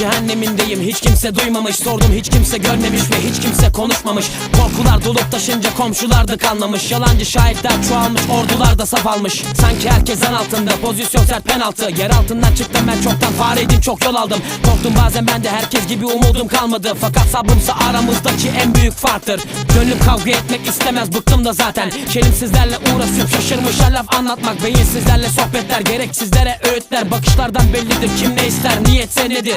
cehennemindeyim. Hiç kimse duymamış. Sordum hiç kimse görmemiş ve hiç kimse konuşmamış. Korkular dolup taşınca komşular da kanlamış Yalancı şahitler çoğalmış ordular da saf almış. Sanki herkes zan altında pozisyon sert penaltı. Yer altından çıktım ben çoktan fareydim çok yol aldım. Korktum bazen ben de herkes gibi umudum kalmadı. Fakat sabrımsa aramızdaki en büyük farktır. Gönlüm kavga etmek istemez bıktım da zaten. Şerimsizlerle uğraşıp şaşırmışlar laf anlatmak Beyinsizlerle sohbetler gereksizlere öğütler. Bakışlardan bellidir kim ne ister niyetse nedir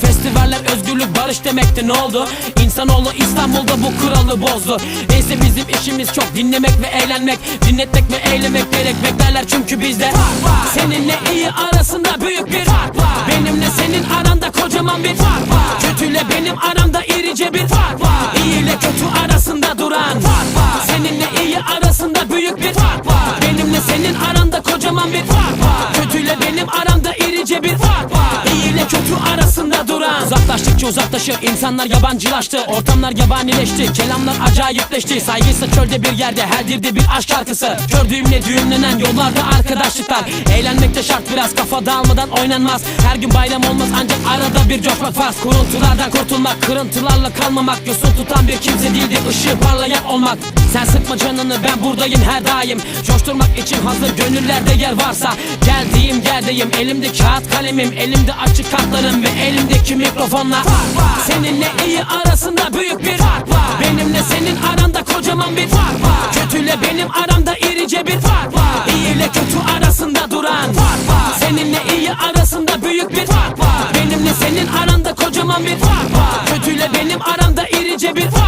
Festivaller özgürlük barış demekti ne oldu? İnsanoğlu İstanbul'da bu kuralı bozdu. Neyse bizim işimiz çok dinlemek ve eğlenmek Dinletmek ve eylemek gerek beklerler çünkü bizde. Seninle iyi arasında büyük bir fark var. Benimle senin aranda kocaman bir fark var. Kötüyle benim aramda irice bir fark var. İyi ile kötü arasında İyi ile kötü arasında duran. Uzaklaştıkça uzaklaşır insanlar yabancılaştı. Ortamlar yabanileşti kelamlar acayipleşti. Saygıysa çölde bir yerde her dilde bir aşk şarkısı. Kör düğümle düğümlenen yollarda arkadaşlıklar. Eğlenmek de şart biraz kafa dağılmadan oynanmaz. Her gün bayram olmaz ancak arada bir coşmak farz. Kuruntulardan kurtulmak kırıntılarla kalmamak. Yosun tutan bir kimse değildi ışığı parlayan olmak Sen sıkma canını ben buradayım her daim. Coşturmak için hazır gönüllerde yer varsa Geldiğim yerdeyim. Elimde kağıt kalemim Elimde açık kartlarım ve elimdeki mikrofonla Seninle iyi arasında büyük bir fark var. Benimle senin aranda kocaman bir fark var. Kötüyle benim aramda irice bir fark var. İyi ile kötü arasında duran fark var. Seninle iyi arasında büyük bir fark var. Benimle senin aranda kocaman bir fark var. Kötüyle benim aramda irice bir fark